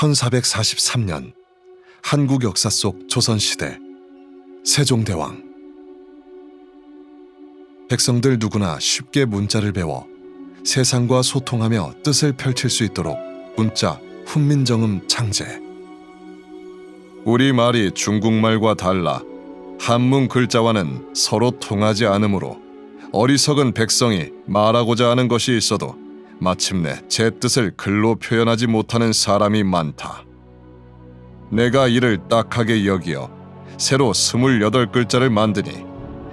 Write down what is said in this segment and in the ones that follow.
1443년 한국 역사 속 조선시대 세종대왕. 백성들 누구나 쉽게 문자를 배워 세상과 소통하며 뜻을 펼칠 수 있도록 문자 훈민정음 창제. 우리 말이 중국말과 달라 한문 글자와는 서로 통하지 않으므로 어리석은 백성이 말하고자 하는 것이 있어도 마침내 제 뜻을 글로 표현하지 못하는 사람이 많다. 내가 이를 딱하게 여기어 새로 스물여덟 글자를 만드니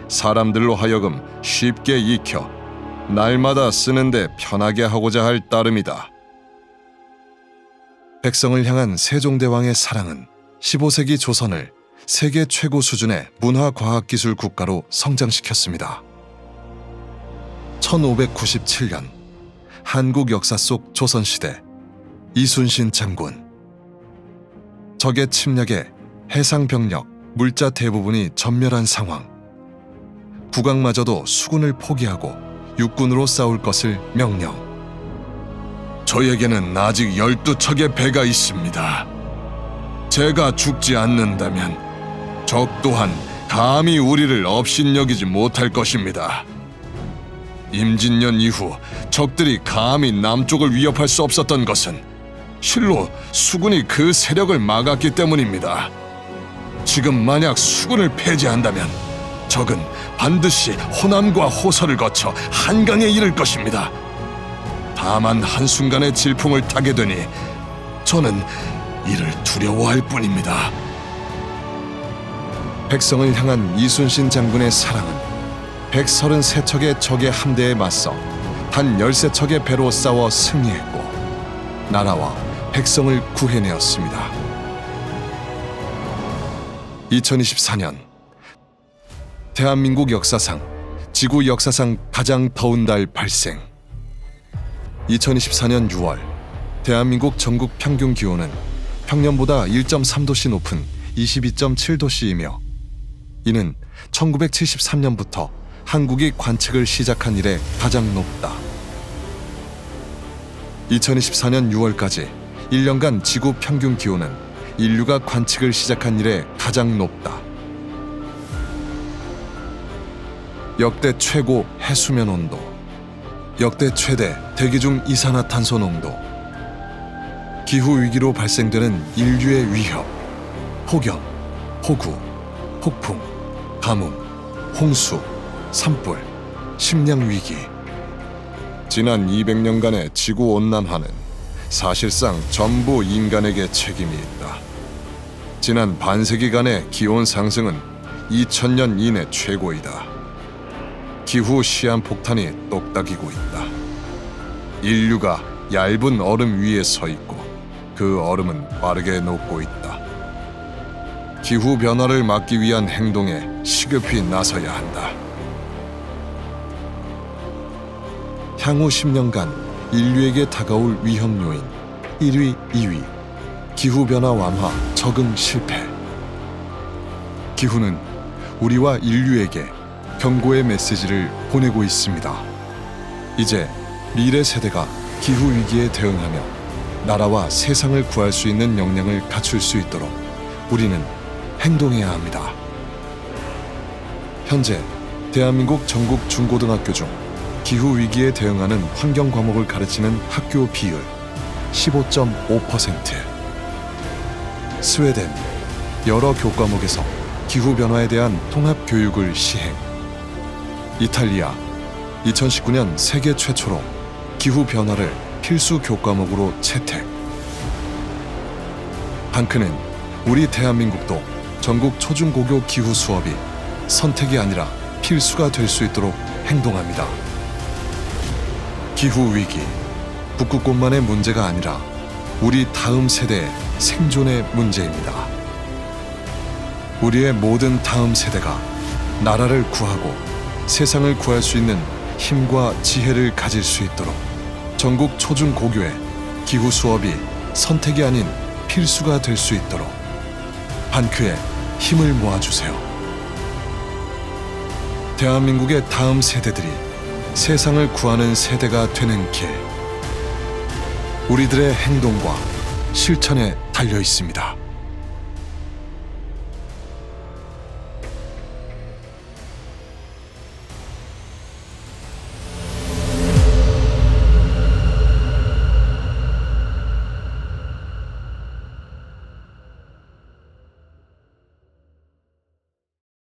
사람들로 하여금 쉽게 익혀 날마다 쓰는데 편하게 하고자 할 따름이다. 백성을 향한 세종대왕의 사랑은 15세기 조선을 세계 최고 수준의 문화과학기술 국가로 성장시켰습니다. 1597년 한국 역사 속 조선시대 이순신 장군 적의 침략에 해상 병력, 물자 대부분이 전멸한 상황. 국왕마저도 수군을 포기하고 육군으로 싸울 것을 명령. 저에게는 아직 열두 척의 배가 있습니다. 제가 죽지 않는다면 적 또한 감히 우리를 업신여기지 못할 것입니다. 임진년 이후 적들이 감히 남쪽을 위협할 수 없었던 것은 실로 수군이 그 세력을 막았기 때문입니다. 지금 만약 수군을 폐지한다면 적은 반드시 호남과 호서를 거쳐 한강에 이를 것입니다. 다만 한순간의 질풍을 타게 되니 저는 이를 두려워할 뿐입니다. 백성을 향한 이순신 장군의 사랑은 133척의 적의 함대에 맞서 단 13척의 배로 싸워 승리했고 나라와 백성을 구해내었습니다. 2024년 대한민국 역사상 지구 역사상 가장 더운 달 발생 2024년 6월 대한민국 전국 평균 기온은 평년보다 1.3도씨 높은 22.7도씨이며 이는 1973년부터 한국이 관측을 시작한 이래 가장 높다. 2024년 6월까지 1년간 지구 평균 기온은 인류가 관측을 시작한 이래 가장 높다. 역대 최고 해수면 온도, 역대 최대 대기 중 이산화탄소 농도, 기후 위기로 발생되는 인류의 위협, 폭염, 폭우, 폭풍, 가뭄, 홍수, 산불, 식량 위기. 지난 200년간의 지구 온난화는 사실상 전부 인간에게 책임이 있다. 지난 반세기간의 기온 상승은 2000년 이내 최고이다. 기후 시한 폭탄이 똑딱이고 있다. 인류가 얇은 얼음 위에 서 있고 그 얼음은 빠르게 녹고 있다. 기후 변화를 막기 위한 행동에 시급히 나서야 한다. 향후 10년간 인류에게 다가올 위험 요인 1위, 2위 기후 변화 완화 적응 실패. 기후는 우리와 인류에게 경고의 메시지를 보내고 있습니다. 이제 미래 세대가 기후 위기에 대응하며 나라와 세상을 구할 수 있는 역량을 갖출 수 있도록 우리는 행동해야 합니다. 현재 대한민국 전국 중고등학교 중 기후 위기에 대응하는 환경 과목을 가르치는 학교 비율 15.5%. 스웨덴 여러 교과목에서 기후 변화에 대한 통합 교육을 시행. 이탈리아 2019년 세계 최초로 기후 변화를 필수 교과목으로 채택. 한크는 우리 대한민국도 전국 초중고교 기후 수업이 선택이 아니라 필수가 될 수 있도록 행동합니다. 기후 위기, 북극곰만의 문제가 아니라 우리 다음 세대의 생존의 문제입니다. 우리의 모든 다음 세대가 나라를 구하고 세상을 구할 수 있는 힘과 지혜를 가질 수 있도록 전국 초중고교의 기후 수업이 선택이 아닌 필수가 될 수 있도록 반크에 힘을 모아주세요. 대한민국의 다음 세대들이 세상을 구하는 세대가 되는 길. 우리들의 행동과 실천에 달려 있습니다.